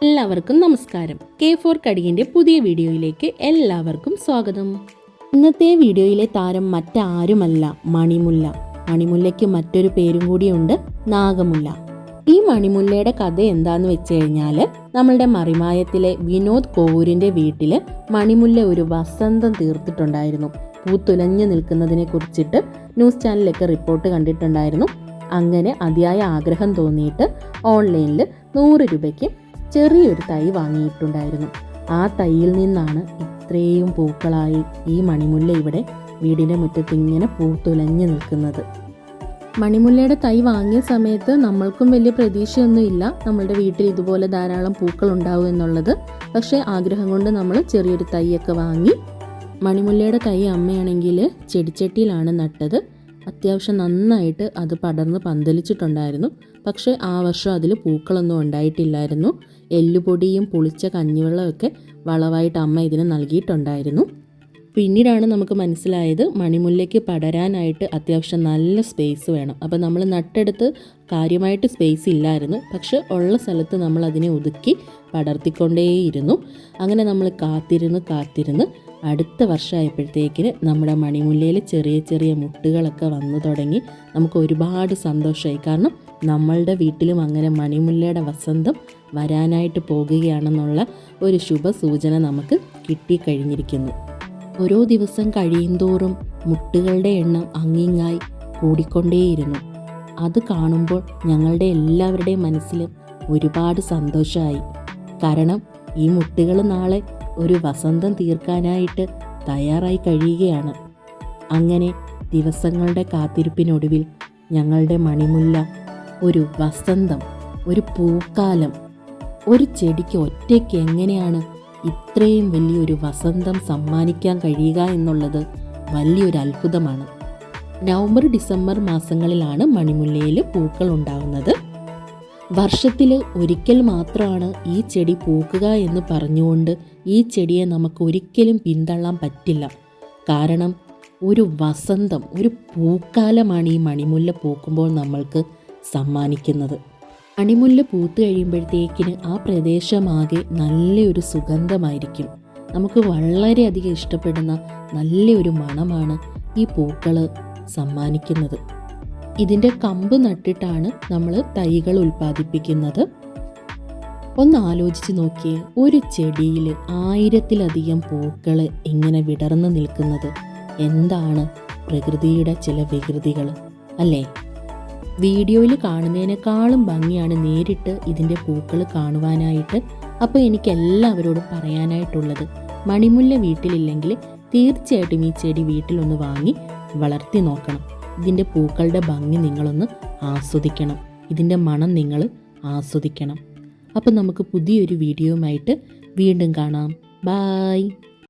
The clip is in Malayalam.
എല്ലാവർക്കും നമസ്കാരം. കെ ഫോർ കടിയന്റെ പുതിയ വീഡിയോയിലേക്ക് എല്ലാവർക്കും സ്വാഗതം. ഇന്നത്തെ വീഡിയോയിലെ താരം മറ്റാരുമല്ല മണിമുല്ല. മണിമുല്ലയ്ക്ക് മറ്റൊരു പേരും കൂടിയുണ്ട് നാഗമുല്ല. ഈ മണിമുല്ലയുടെ കഥ എന്താന്ന് വെച്ച് കഴിഞ്ഞാൽ നമ്മളുടെ മറിമായത്തിലെ വിനോദ് കോവൂരിന്റെ വീട്ടിൽ മണിമുല്ല ഒരു വസന്തം തീർത്തിട്ടുണ്ടായിരുന്നു. പൂത്തുലഞ്ഞു നിൽക്കുന്നതിനെ കുറിച്ചിട്ട് ന്യൂസ് ചാനലിലൊക്കെ റിപ്പോർട്ട് കണ്ടിട്ടുണ്ടായിരുന്നു. അങ്ങനെ അതിയായ ആഗ്രഹം തോന്നിയിട്ട് ഓൺലൈനിൽ നൂറ് രൂപയ്ക്ക് ചെറിയൊരു തൈ വാങ്ങിയിട്ടുണ്ടായിരുന്നു. ആ തൈയിൽ നിന്നാണ് ഇത്രയും പൂക്കളായി ഈ മണിമുല്ല ഇവിടെ വീടിന്റെ മുറ്റത്ത് ഇങ്ങനെ പൂത്തുലഞ്ഞു നിൽക്കുന്നത്. മണിമുല്ലയുടെ തൈ വാങ്ങിയ സമയത്ത് നമ്മൾക്കും വലിയ പ്രതീക്ഷയൊന്നുമില്ല. നമ്മളുടെ വീട്ടിൽ ഇതുപോലെ ധാരാളം പൂക്കൾ ഉണ്ടാവും എന്നുള്ളത്. പക്ഷേ ആഗ്രഹം കൊണ്ട് നമ്മൾ ചെറിയൊരു തൈയൊക്കെ വാങ്ങി മണിമുല്ലയുടെ തൈ അമ്മയാണെങ്കിൽ ചെടിച്ചട്ടിയിലാണ് നട്ടത്. അത്യാവശ്യം നന്നായിട്ട് അത് പടർന്ന് പന്തലിച്ചിട്ടുണ്ടായിരുന്നു. പക്ഷേ ആ വർഷം അതിൽ പൂക്കളൊന്നും ഉണ്ടായിട്ടില്ലായിരുന്നു. എല്ലുപൊടിയും പുളിച്ച കഞ്ഞിവെള്ളമൊക്കെ വളവായിട്ട് അമ്മ ഇതിന് നൽകിയിട്ടുണ്ടായിരുന്നു. പിന്നീടാണ് നമുക്ക് മനസ്സിലായത് മണിമുല്ലയ്ക്ക് പടരാനായിട്ട് അത്യാവശ്യം നല്ല സ്പേസ് വേണം. അപ്പോൾ നമ്മൾ നട്ടെടുത്ത് കാര്യമായിട്ട് സ്പേസ് ഇല്ലായിരുന്നു. പക്ഷെ ഉള്ള സ്ഥലത്ത് നമ്മൾ അതിനെ ഒതുക്കി പടർത്തിക്കൊണ്ടേയിരുന്നു. അങ്ങനെ നമ്മൾ കാത്തിരുന്ന് കാത്തിരുന്ന് അടുത്ത വർഷമായപ്പോഴത്തേക്കിന് നമ്മുടെ മണിമുല്ലയിൽ ചെറിയ ചെറിയ മുട്ടുകളൊക്കെ വന്നു തുടങ്ങി നമുക്ക് ഒരുപാട് സന്തോഷമായി. കാരണം നമ്മളുടെ വീട്ടിലും അങ്ങനെ മണിമുല്ലയുടെ വസന്തം വരാനായിട്ട് പോകുകയാണെന്നുള്ള ഒരു ശുഭസൂചന നമുക്ക് കിട്ടിക്കഴിഞ്ഞിരിക്കുന്നു. ഓരോ ദിവസം കഴിയുന്തോറും മുട്ടുകളുടെ എണ്ണം അങ്ങിങ്ങായി കൂടിക്കൊണ്ടേയിരുന്നു. അത് കാണുമ്പോൾ ഞങ്ങളുടെ എല്ലാവരുടെയും മനസ്സിലും ഒരുപാട് സന്തോഷമായി കാരണം ഈ മുട്ടുകൾ നാളെ ഒരു വസന്തം തീർക്കാനായിട്ട് തയ്യാറായി കഴിയുകയാണ്. അങ്ങനെ ദിവസങ്ങളുടെ കാത്തിരിപ്പിനൊടുവിൽ ഞങ്ങളുടെ മണിമുല്ല ഒരു വസന്തം ഒരു പൂക്കാലം ഒരു ചെടിക്ക് ഒറ്റയ്ക്ക് എങ്ങനെയാണ് ഇത്രയും വലിയൊരു വസന്തം സമ്മാനിക്കാൻ കഴിയുക എന്നുള്ളത് വലിയൊരു അത്ഭുതമാണ്. നവംബർ ഡിസംബർ മാസങ്ങളിലാണ് മണിമുല്ലയിൽ പൂക്കൾ ഉണ്ടാകുന്നത്. വർഷത്തിൽ ഒരിക്കൽ മാത്രമാണ് ഈ ചെടി പൂക്കുക എന്ന് പറഞ്ഞുകൊണ്ട് ഈ ചെടിയെ നമുക്ക് ഒരിക്കലും പിന്തള്ളാൻ പറ്റില്ല. കാരണം ഒരു വസന്തം ഒരു പൂക്കാലമാണ് ഈ മണിമുല്ല പൂക്കുമ്പോൾ നമ്മൾക്ക് സമ്മാനിക്കുന്നത്. മണിമുല്ല പൂത്ത് കഴിയുമ്പോഴത്തേക്കിന് ആ പ്രദേശമാകെ നല്ലൊരു സുഗന്ധമായിരിക്കും. നമുക്ക് വളരെയധികം ഇഷ്ടപ്പെടുന്ന നല്ലൊരു മണമാണ് ഈ പൂക്കൾ സമ്മാനിക്കുന്നത്. ഇതിന്റെ കമ്പ് നട്ടിട്ടാണ് നമ്മൾ തൈകൾ ഉൽപ്പാദിപ്പിക്കുന്നത്. ഒന്ന് ആലോചിച്ച് നോക്കിയേ ഒരു ചെടിയിൽ ആയിരത്തിലധികം പൂക്കൾ എങ്ങനെ വിടർന്നു നിൽക്കുന്നത്. എന്താണ് പ്രകൃതിയുടെ ചില വികൃതികൾ അല്ലേ? വീഡിയോയിൽ കാണുന്നതിനേക്കാളും ഭംഗിയാണ് നേരിട്ട് ഇതിന്റെ പൂക്കൾ കാണുവാനായിട്ട്. അപ്പോൾ എനിക്ക് എല്ലാവരോടും പറയാനായിട്ടുള്ളത് മണിമുല്ല വീട്ടിലില്ലെങ്കിൽ തീർച്ചയായിട്ടും ഈ ചെടി വീട്ടിലൊന്ന് വാങ്ങി വളർത്തി നോക്കണം. ഇതിന്റെ പൂക്കളുടെ ഭംഗി നിങ്ങളൊന്ന് ആസ്വദിക്കണം. ഇതിന്റെ മണം നിങ്ങൾ ആസ്വദിക്കണം. അപ്പോൾ നമുക്ക് പുതിയൊരു വീഡിയോയുമായിട്ട് വീണ്ടും കാണാം. ബായ്